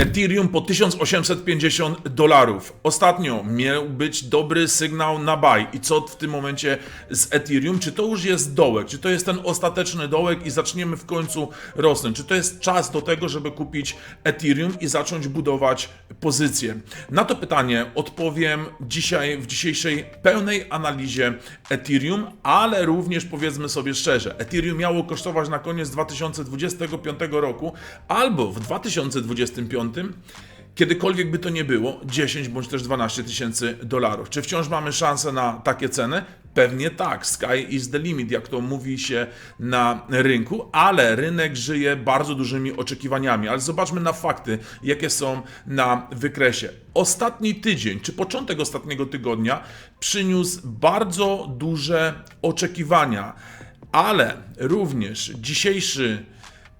Ethereum po 1850 dolarów. Ostatnio miał być dobry sygnał na buy. I co w tym momencie z Ethereum? Czy to już jest dołek? Czy to jest ten ostateczny dołek i zaczniemy w końcu rosnąć? Czy to jest czas do tego, żeby kupić Ethereum i zacząć budować pozycję? Na to pytanie odpowiem dzisiaj w dzisiejszej pełnej analizie Ethereum, ale również powiedzmy sobie szczerze, Ethereum miało kosztować na koniec 2025 roku albo w 2025 kiedykolwiek by to nie było, 10 bądź też 12 tysięcy dolarów. Czy wciąż mamy szansę na takie ceny? Pewnie tak. Sky is the limit, jak to mówi się na rynku, ale rynek żyje bardzo dużymi oczekiwaniami. Ale zobaczmy na fakty, jakie są na wykresie. Ostatni tydzień, czy początek ostatniego tygodnia, przyniósł bardzo duże oczekiwania, ale również dzisiejszy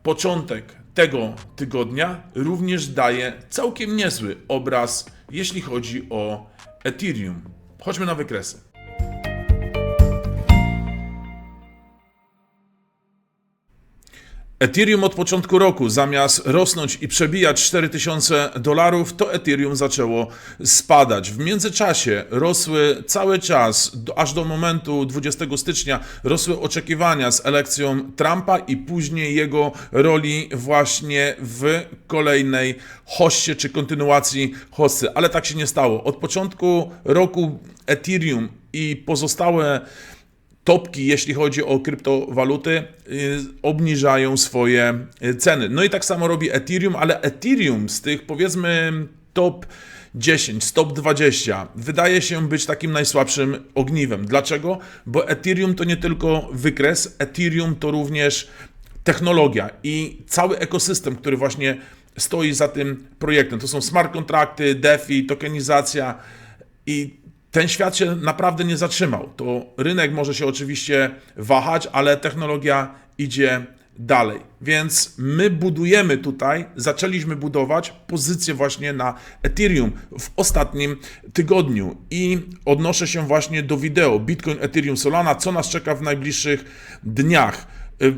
początek tego tygodnia również daje całkiem niezły obraz, jeśli chodzi o Ethereum. Chodźmy na wykresy. Ethereum od początku roku zamiast rosnąć i przebijać 4000 dolarów, to Ethereum zaczęło spadać. W międzyczasie rosły cały czas, do, aż do momentu 20 stycznia, rosły oczekiwania z elekcją Trumpa i później jego roli właśnie w kolejnej hoście czy kontynuacji hosty. Ale tak się nie stało. Od początku roku Ethereum i pozostałe topki, jeśli chodzi o kryptowaluty, y, obniżają swoje y, ceny. No i tak samo robi Ethereum, ale Ethereum z tych powiedzmy top 10, top 20 wydaje się być takim najsłabszym ogniwem. Dlaczego? Bo Ethereum to nie tylko wykres, Ethereum to również technologia i cały ekosystem, który właśnie stoi za tym projektem. To są smart kontrakty, DeFi, tokenizacja i ten świat się naprawdę nie zatrzymał. To rynek może się oczywiście wahać, ale technologia idzie dalej. Więc my budujemy tutaj, zaczęliśmy budować pozycję właśnie na Ethereum w ostatnim tygodniu i odnoszę się właśnie do wideo Bitcoin, Ethereum, Solana, co nas czeka w najbliższych dniach.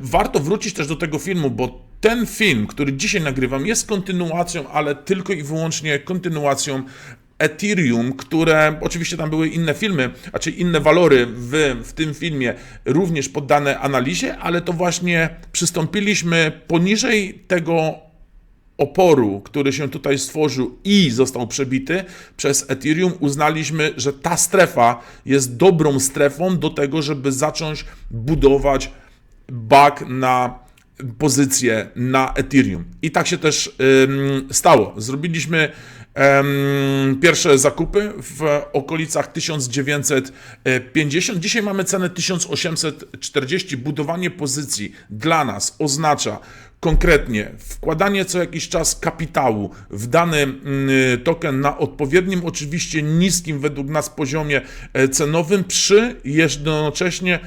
Warto wrócić też do tego filmu, bo ten film, który dzisiaj nagrywam, jest kontynuacją, ale tylko i wyłącznie kontynuacją Ethereum, które oczywiście tam były inne filmy, a czy inne walory w, w tym filmie również poddane analizie, ale to właśnie przystąpiliśmy poniżej tego oporu, który się tutaj stworzył i został przebity przez Ethereum, uznaliśmy, że ta strefa jest dobrą strefą do tego, żeby zacząć budować bug na pozycję na Ethereum. I tak się też stało. Zrobiliśmy Pierwsze zakupy w okolicach 1950. Dzisiaj mamy cenę 1840. Budowanie pozycji dla nas oznacza konkretnie wkładanie co jakiś czas kapitału w dany token na odpowiednim, oczywiście niskim według nas poziomie e, cenowym, przy jednocześnie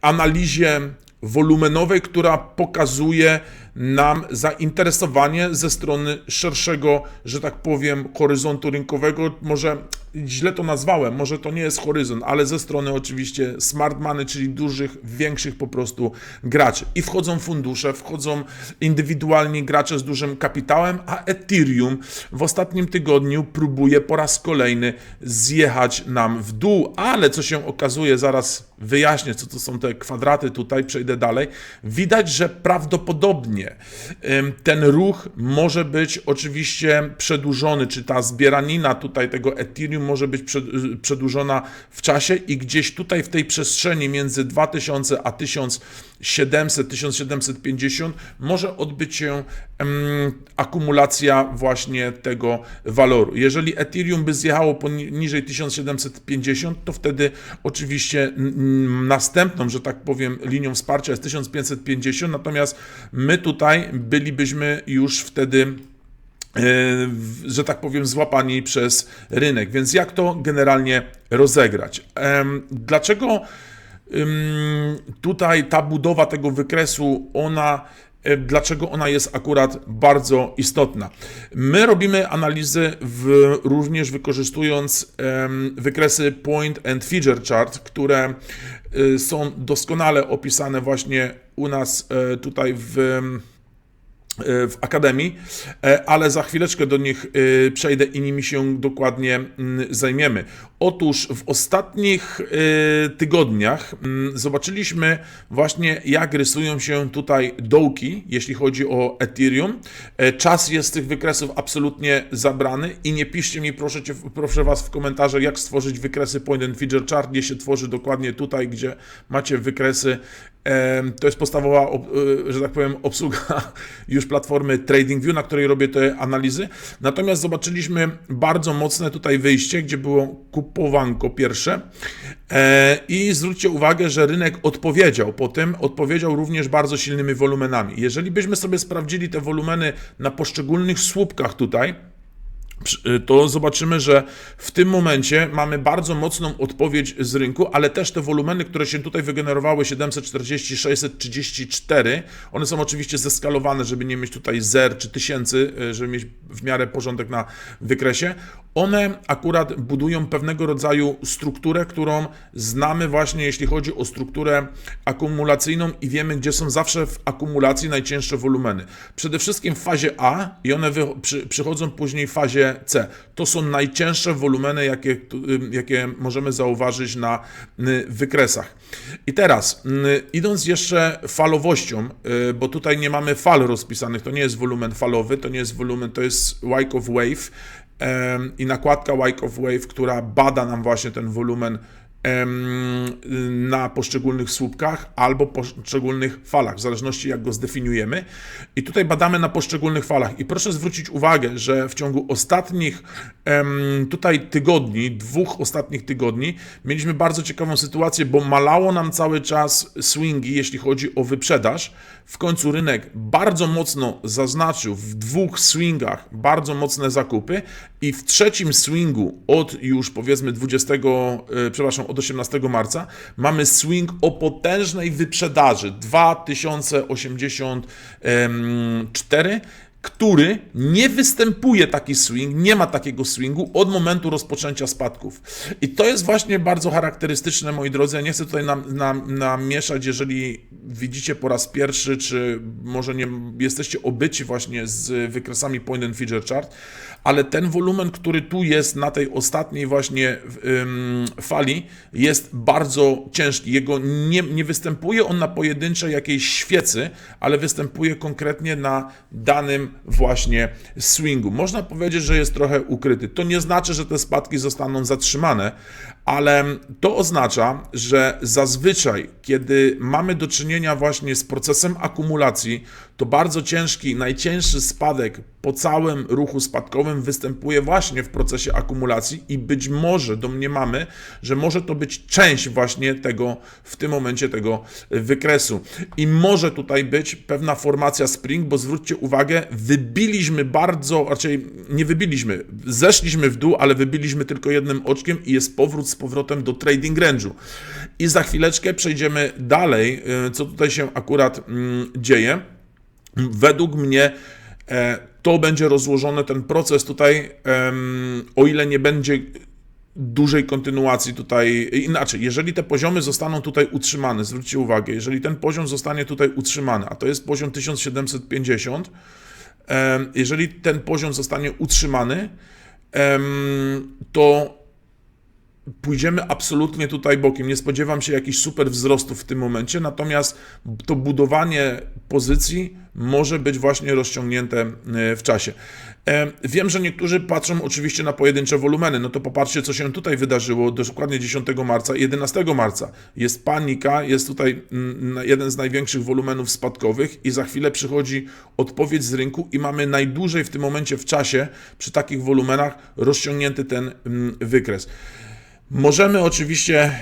analizie wolumenowej, która pokazuje nam zainteresowanie ze strony szerszego, że tak powiem, horyzontu rynkowego. Może źle to nazwałem, może to nie jest horyzont, ale ze strony oczywiście smart money, czyli dużych, większych po prostu graczy. I wchodzą fundusze, wchodzą indywidualni gracze z dużym kapitałem, a Ethereum w ostatnim tygodniu próbuje po raz kolejny zjechać nam w dół, ale co się okazuje, zaraz wyjaśnię, co to są te kwadraty tutaj, przejdę dalej. Widać, że prawdopodobnie ten ruch może być oczywiście przedłużony, czy ta zbieranina tutaj tego Ethereum może być przedłużona w czasie i gdzieś tutaj w tej przestrzeni między 2000 a 1700, 1750 może odbyć się akumulacja właśnie tego waloru. Jeżeli Ethereum by zjechało poniżej 1750, to wtedy oczywiście następną, że tak powiem, linią wsparcia jest 1550, natomiast my tutaj bylibyśmy już wtedy E, że tak powiem, złapani przez rynek. Więc jak to generalnie rozegrać? Dlaczego tutaj ta budowa tego wykresu, ona dlaczego ona jest akurat bardzo istotna. My robimy analizy w, również wykorzystując wykresy point and feature chart, które e, są doskonale opisane właśnie u nas tutaj w w Akademii, e, ale za chwileczkę do nich e, przejdę i nimi się dokładnie mm, zajmiemy. Otóż w ostatnich e, tygodniach mm, zobaczyliśmy właśnie, jak rysują się tutaj dołki, jeśli chodzi o Ethereum. Czas jest z tych wykresów absolutnie zabrany i nie piszcie mi, proszę, cię, proszę Was w komentarzach, jak stworzyć wykresy Point and Feature Chart, gdzie się tworzy dokładnie tutaj, gdzie macie wykresy. To jest podstawowa, że tak powiem, obsługa już platformy TradingView, na której robię te analizy. Natomiast zobaczyliśmy bardzo mocne tutaj wyjście, gdzie było kupowanko pierwsze. E, I zwróćcie uwagę, że rynek odpowiedział po tym, odpowiedział również bardzo silnymi wolumenami. Jeżeli byśmy sobie sprawdzili te wolumeny na poszczególnych słupkach tutaj, to zobaczymy, że w tym momencie mamy bardzo mocną odpowiedź z rynku, ale też te wolumeny, które się tutaj wygenerowały 740, 634, one są oczywiście zeskalowane, żeby nie mieć tutaj zer czy tysięcy, y, żeby mieć w miarę porządek na wykresie. One akurat budują pewnego rodzaju strukturę, którą znamy właśnie jeśli chodzi o strukturę akumulacyjną i wiemy, gdzie są zawsze w akumulacji najcięższe wolumeny. Przede wszystkim w fazie A i one przy, przychodzą później w fazie C. To są najcięższe wolumeny, jakie, jakie możemy zauważyć na wykresach. I teraz, idąc jeszcze falowością, y, bo tutaj nie mamy fal rozpisanych, to nie jest wolumen falowy, to nie jest wolumen, to jest Wyckoff Wave i nakładka Wyckoff Wave, która bada nam właśnie ten wolumen na poszczególnych słupkach albo poszczególnych falach, w zależności jak go zdefiniujemy. I tutaj badamy na poszczególnych falach. I proszę zwrócić uwagę, że w ciągu ostatnich tutaj tygodni, dwóch ostatnich tygodni, mieliśmy bardzo ciekawą sytuację, bo malało nam cały czas swingi, jeśli chodzi o wyprzedaż. W końcu rynek bardzo mocno zaznaczył w dwóch swingach bardzo mocne zakupy i w trzecim swingu od już powiedzmy 20, e, przepraszam, od 18 marca mamy swing o potężnej wyprzedaży 2084 który nie występuje taki swing, nie ma takiego swingu od momentu rozpoczęcia spadków. I to jest właśnie bardzo charakterystyczne, moi drodzy. Ja nie chcę tutaj nam, nam, namieszać, jeżeli widzicie po raz pierwszy, czy może nie jesteście obyci właśnie z wykresami Point and Feature Chart, ale ten wolumen, który tu jest na tej ostatniej właśnie fali, jest bardzo ciężki. Jego nie, nie występuje on na pojedynczej jakiejś świecy, ale występuje konkretnie na danym właśnie swingu. Można powiedzieć, że jest trochę ukryty. To nie znaczy, że te spadki zostaną zatrzymane, ale to oznacza, że zazwyczaj, kiedy mamy do czynienia właśnie z procesem akumulacji, to bardzo ciężki, najcięższy spadek po całym ruchu spadkowym występuje właśnie w procesie akumulacji i być może domniemamy, że może to być część właśnie tego, w tym momencie tego wykresu. I może tutaj być pewna formacja spring, bo zwróćcie uwagę, wybiliśmy bardzo, raczej nie wybiliśmy, zeszliśmy w dół, ale wybiliśmy tylko jednym oczkiem i jest powrót z powrotem do trading range'u. I za chwileczkę przejdziemy dalej, y, co tutaj się akurat mm, dzieje. Według mnie e, to będzie rozłożone, ten proces tutaj, o ile nie będzie dużej kontynuacji tutaj, inaczej, jeżeli te poziomy zostaną tutaj utrzymane, zwróćcie uwagę, jeżeli ten poziom zostanie tutaj utrzymany, a to jest poziom 1750, jeżeli ten poziom zostanie utrzymany, to pójdziemy absolutnie tutaj bokiem. Nie spodziewam się jakichś super wzrostów w tym momencie, natomiast to budowanie pozycji może być właśnie rozciągnięte e, w czasie. E, wiem, że niektórzy patrzą oczywiście na pojedyncze wolumeny. No to popatrzcie, co się tutaj wydarzyło dokładnie 10 marca i 11 marca. Jest panika, jest tutaj mm, jeden z największych wolumenów spadkowych i za chwilę przychodzi odpowiedź z rynku i mamy najdłużej w tym momencie w czasie przy takich wolumenach rozciągnięty ten mm, wykres. Możemy oczywiście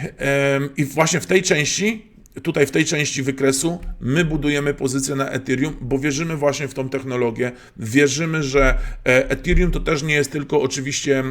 i właśnie w tej części, tutaj w tej części wykresu, my budujemy pozycję na Ethereum, bo wierzymy właśnie w tą technologię. Wierzymy, że e, Ethereum to też nie jest tylko oczywiście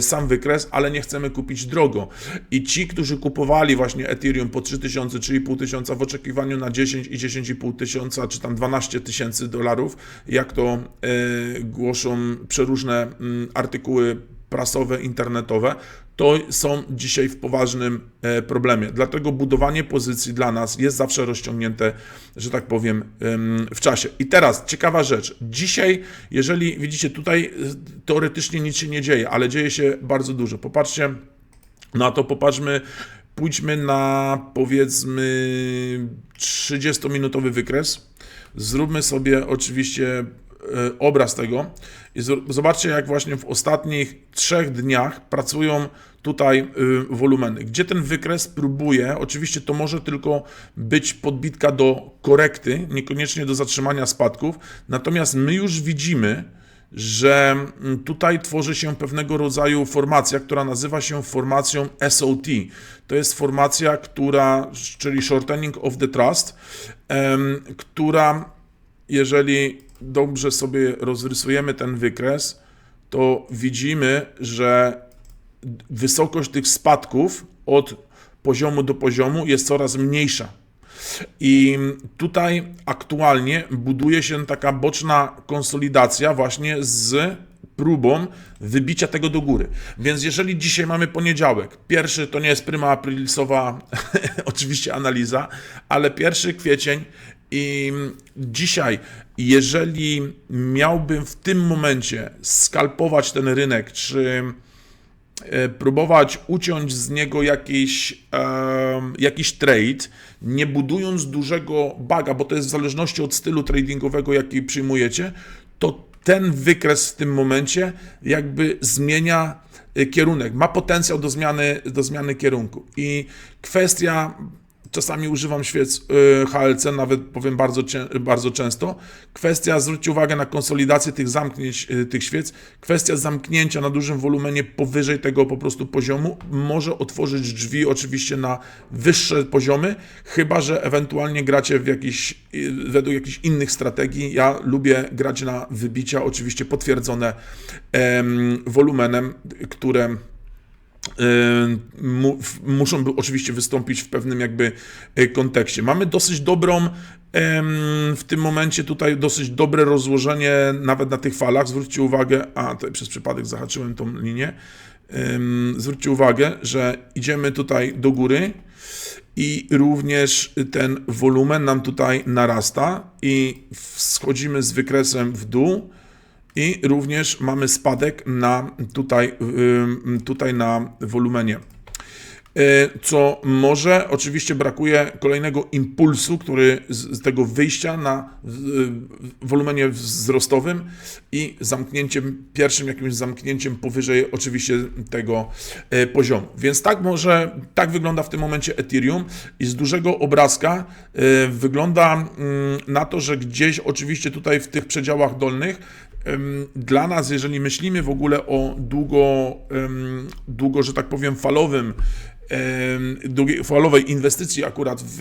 sam wykres, ale nie chcemy kupić drogo. I ci, którzy kupowali właśnie Ethereum po 3000, 3,5 tysiąca w oczekiwaniu na 10 i 10,5 tysiąca, czy tam 12 tysięcy dolarów, jak to e, głoszą przeróżne artykuły prasowe, internetowe, to są dzisiaj w poważnym e, problemie. Dlatego budowanie pozycji dla nas jest zawsze rozciągnięte, że tak powiem, em, w czasie. I teraz ciekawa rzecz. Dzisiaj, jeżeli widzicie, tutaj e, teoretycznie nic się nie dzieje, ale dzieje się bardzo dużo. Popatrzcie na to, popatrzmy, pójdźmy na powiedzmy 30-minutowy wykres. Zróbmy sobie oczywiście obraz tego i zobaczcie, jak właśnie w ostatnich trzech dniach pracują tutaj y, wolumeny. Gdzie ten wykres próbuje, oczywiście to może tylko być podbitka do korekty, niekoniecznie do zatrzymania spadków, natomiast my już widzimy, że mm, tutaj tworzy się pewnego rodzaju formacja, która nazywa się formacją SOT. To jest formacja, która, czyli Shortening of the Trust, która, jeżeli dobrze sobie rozrysujemy ten wykres, to widzimy, że wysokość tych spadków od poziomu do poziomu jest coraz mniejsza. I tutaj aktualnie buduje się taka boczna konsolidacja właśnie z próbą wybicia tego do góry. Więc jeżeli dzisiaj mamy poniedziałek, pierwszy to nie jest prima aprilisowa oczywiście analiza, ale pierwszy kwiecień i dzisiaj, jeżeli miałbym w tym momencie skalpować ten rynek, czy e, próbować uciąć z niego jakiś, em, jakiś trade, nie budując dużego baga, bo to jest w zależności od stylu tradingowego, jaki przyjmujecie, to ten wykres w tym momencie jakby zmienia e, kierunek, ma potencjał do zmiany, do zmiany kierunku. I kwestia czasami używam świec y, HLC, nawet powiem bardzo, bardzo często. Kwestia, zwróćcie uwagę na konsolidację tych zamknięć, y, tych świec. Kwestia zamknięcia na dużym wolumenie powyżej tego po prostu poziomu może otworzyć drzwi oczywiście na wyższe poziomy, chyba że ewentualnie gracie w jakiś, y, według jakichś innych strategii. Ja lubię grać na wybicia, oczywiście potwierdzone em, wolumenem, które muszą oczywiście wystąpić w pewnym jakby y, kontekście. Mamy dosyć dobrą w tym momencie tutaj dosyć dobre rozłożenie nawet na tych falach. Zwróćcie uwagę, a tutaj przez przypadek zahaczyłem tą linię. Zwróćcie uwagę, że idziemy tutaj do góry i również ten wolumen nam tutaj narasta i schodzimy z wykresem w dół i również mamy spadek na tutaj, tutaj na wolumenie. Y, Co może, oczywiście brakuje kolejnego impulsu, który z, tego wyjścia na wolumenie wzrostowym i zamknięciem, pierwszym jakimś zamknięciem powyżej oczywiście tego y, poziomu. Więc tak może, tak wygląda w tym momencie Ethereum i z dużego obrazka y, wygląda mm, na to, że gdzieś oczywiście tutaj w tych przedziałach dolnych Dla nas, jeżeli myślimy w ogóle o długo, długo że tak powiem, falowym, ym, długiej, falowej inwestycji akurat w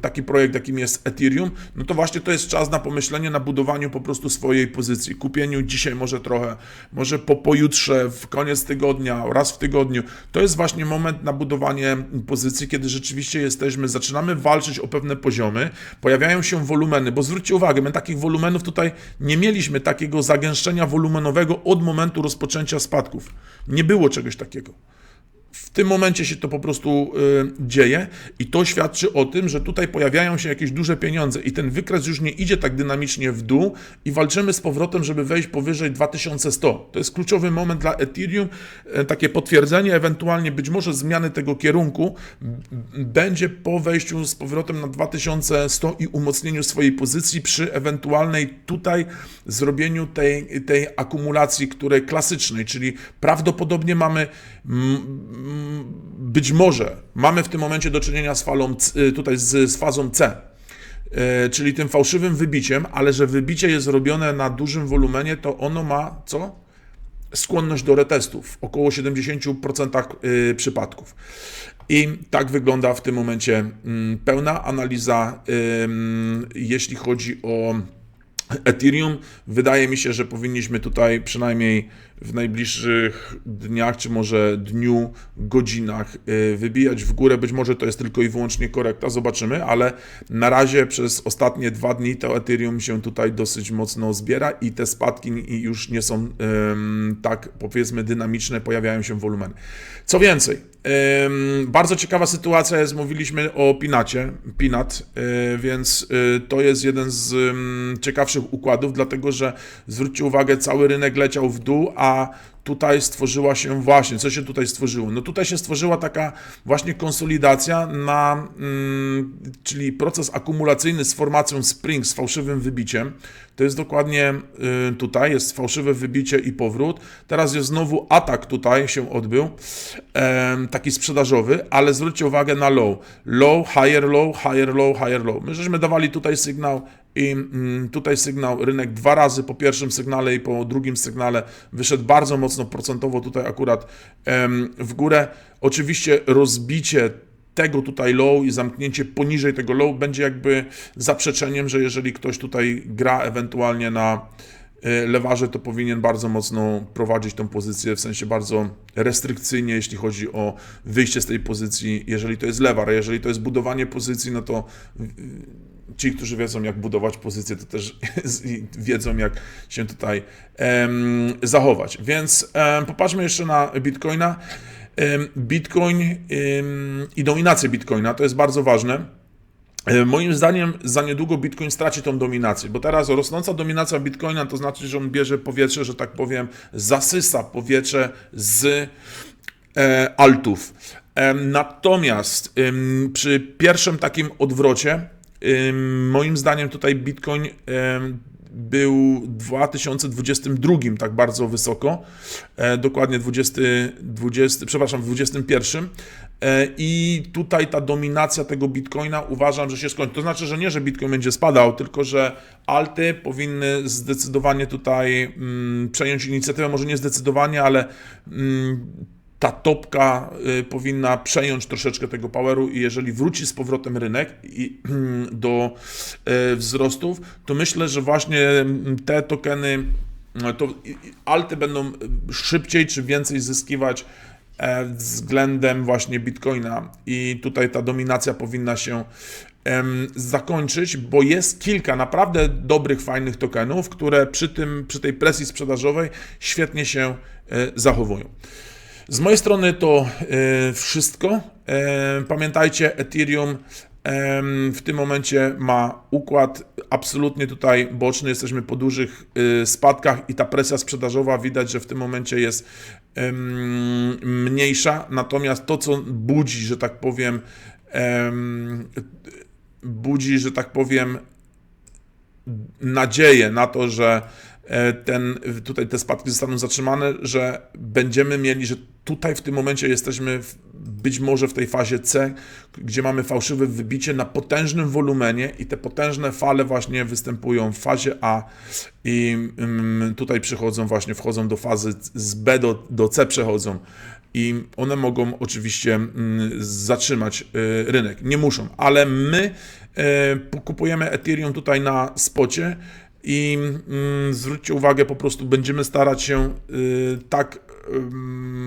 taki projekt, jakim jest Ethereum, no to właśnie to jest czas na pomyślenie, na budowaniu po prostu swojej pozycji, kupieniu dzisiaj może trochę, może po pojutrze, w koniec tygodnia, raz w tygodniu. To jest właśnie moment na budowanie pozycji, kiedy rzeczywiście jesteśmy, zaczynamy walczyć o pewne poziomy, pojawiają się wolumeny, bo zwróćcie uwagę, my takich wolumenów tutaj nie mieliśmy takiego zagęszczenia wolumenowego od momentu rozpoczęcia spadków. Nie było czegoś takiego. Tym momencie się to po prostu y, dzieje i to świadczy o tym, że tutaj pojawiają się jakieś duże pieniądze i ten wykres już nie idzie tak dynamicznie w dół i walczymy z powrotem, żeby wejść powyżej 2100. To jest kluczowy moment dla Ethereum, e, takie potwierdzenie, ewentualnie być może zmiany tego kierunku będzie po wejściu z powrotem na 2100 i umocnieniu swojej pozycji przy ewentualnej tutaj zrobieniu tej, tej akumulacji, której klasycznej, czyli prawdopodobnie mamy być może mamy w tym momencie do czynienia z falą y, tutaj z, z fazą C. e, czyli tym fałszywym wybiciem, ale że wybicie jest robione na dużym wolumenie, to ono ma co? skłonność do retestów w około 70% y, przypadków. I tak wygląda w tym momencie mm, pełna analiza, jeśli chodzi o Ethereum. Wydaje mi się, że powinniśmy tutaj przynajmniej w najbliższych dniach, czy może dniu, godzinach y, wybijać w górę. Być może to jest tylko i wyłącznie korekta, zobaczymy, ale na razie przez ostatnie dwa dni to Ethereum się tutaj dosyć mocno zbiera i te spadki już nie są tak powiedzmy dynamiczne, pojawiają się wolumeny. Co więcej, bardzo ciekawa sytuacja jest, mówiliśmy o Pinacie, Pinat, yy, więc yy, to jest jeden z ciekawszych układów, dlatego że zwróćcie uwagę, cały rynek leciał w dół, a tutaj stworzyła się właśnie, co się tutaj stworzyło? No tutaj się stworzyła taka właśnie konsolidacja na, mm, czyli proces akumulacyjny z formacją spring, z fałszywym wybiciem. To jest dokładnie y, tutaj, jest fałszywe wybicie i powrót. Teraz jest znowu atak tutaj się odbył, taki sprzedażowy, ale zwróćcie uwagę na low. Low, higher low, higher low, higher low. My żeśmy dawali tutaj sygnał i mm, tutaj sygnał rynek dwa razy po pierwszym sygnale i po drugim sygnale wyszedł bardzo mocno procentowo tutaj akurat w górę. Oczywiście rozbicie tego tutaj low i zamknięcie poniżej tego low będzie jakby zaprzeczeniem, że jeżeli ktoś tutaj gra ewentualnie na e, lewarze, to powinien bardzo mocno prowadzić tą pozycję, w sensie bardzo restrykcyjnie, jeśli chodzi o wyjście z tej pozycji, jeżeli to jest lewar, a jeżeli to jest budowanie pozycji, no to ci, którzy wiedzą, jak budować pozycję, to też wiedzą, jak się tutaj zachować. Więc popatrzmy jeszcze na Bitcoina. Bitcoin i dominację Bitcoina to jest bardzo ważne. Moim zdaniem za niedługo Bitcoin straci tą dominację, bo teraz rosnąca dominacja Bitcoina to znaczy, że on bierze powietrze, że tak powiem, zasysa powietrze z e, altów. E, natomiast e, przy pierwszym takim odwrocie Moim zdaniem tutaj Bitcoin był w 2022 tak bardzo wysoko, e, dokładnie 20, 20, przepraszam, w 2021 e, i tutaj ta dominacja tego Bitcoina uważam, że się skończy. To znaczy, że nie, że Bitcoin będzie spadał, tylko że alty powinny zdecydowanie tutaj mm, przejąć inicjatywę, może nie zdecydowanie, ale mm, ta topka y, powinna przejąć troszeczkę tego poweru i jeżeli wróci z powrotem rynek i, do y, wzrostów, to myślę, że właśnie te tokeny, no, to alty będą szybciej czy więcej zyskiwać e, względem właśnie Bitcoina i tutaj ta dominacja powinna się zakończyć, bo jest kilka naprawdę dobrych, fajnych tokenów, które przy, tym, przy tej presji sprzedażowej świetnie się e, zachowują. Z mojej strony to e, wszystko. E, pamiętajcie, Ethereum w tym momencie ma układ absolutnie tutaj boczny. Jesteśmy po dużych e, spadkach i ta presja sprzedażowa widać, że w tym momencie jest mniejsza. Natomiast to, co budzi, że tak powiem, budzi, że tak powiem, nadzieję na to, że ten, tutaj te spadki zostaną zatrzymane, że będziemy mieli, że tutaj w tym momencie jesteśmy w, być może w tej fazie C, gdzie mamy fałszywe wybicie na potężnym wolumenie i te potężne fale właśnie występują w fazie A i mm, tutaj przychodzą właśnie, wchodzą do fazy z B do, do C przechodzą i one mogą oczywiście mm, zatrzymać y, rynek. Nie muszą, ale my y, kupujemy Ethereum tutaj na spocie i mm, zwróćcie uwagę, po prostu będziemy starać się y, tak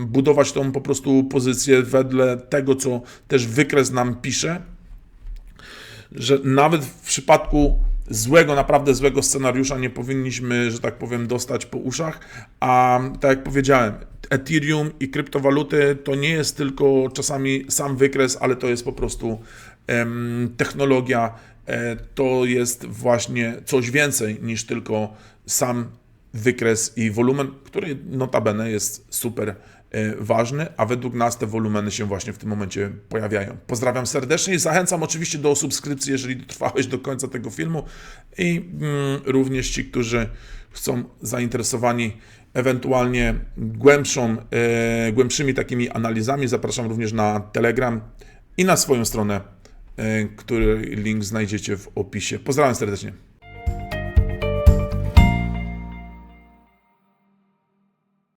budować tą po prostu pozycję wedle tego, co też wykres nam pisze, że nawet w przypadku złego, naprawdę złego scenariusza nie powinniśmy, że tak powiem, dostać po uszach, a tak jak powiedziałem, Ethereum i kryptowaluty to nie jest tylko czasami sam wykres, ale to jest po prostu technologia, to jest właśnie coś więcej niż tylko sam wykres i wolumen, który notabene jest super e, ważny, a według nas te wolumeny się właśnie w tym momencie pojawiają. Pozdrawiam serdecznie i zachęcam oczywiście do subskrypcji, jeżeli dotrwałeś do końca tego filmu i mm, również ci, którzy są zainteresowani ewentualnie głębszą, e, głębszymi takimi analizami, zapraszam również na Telegram i na swoją stronę, e, który link znajdziecie w opisie. Pozdrawiam serdecznie.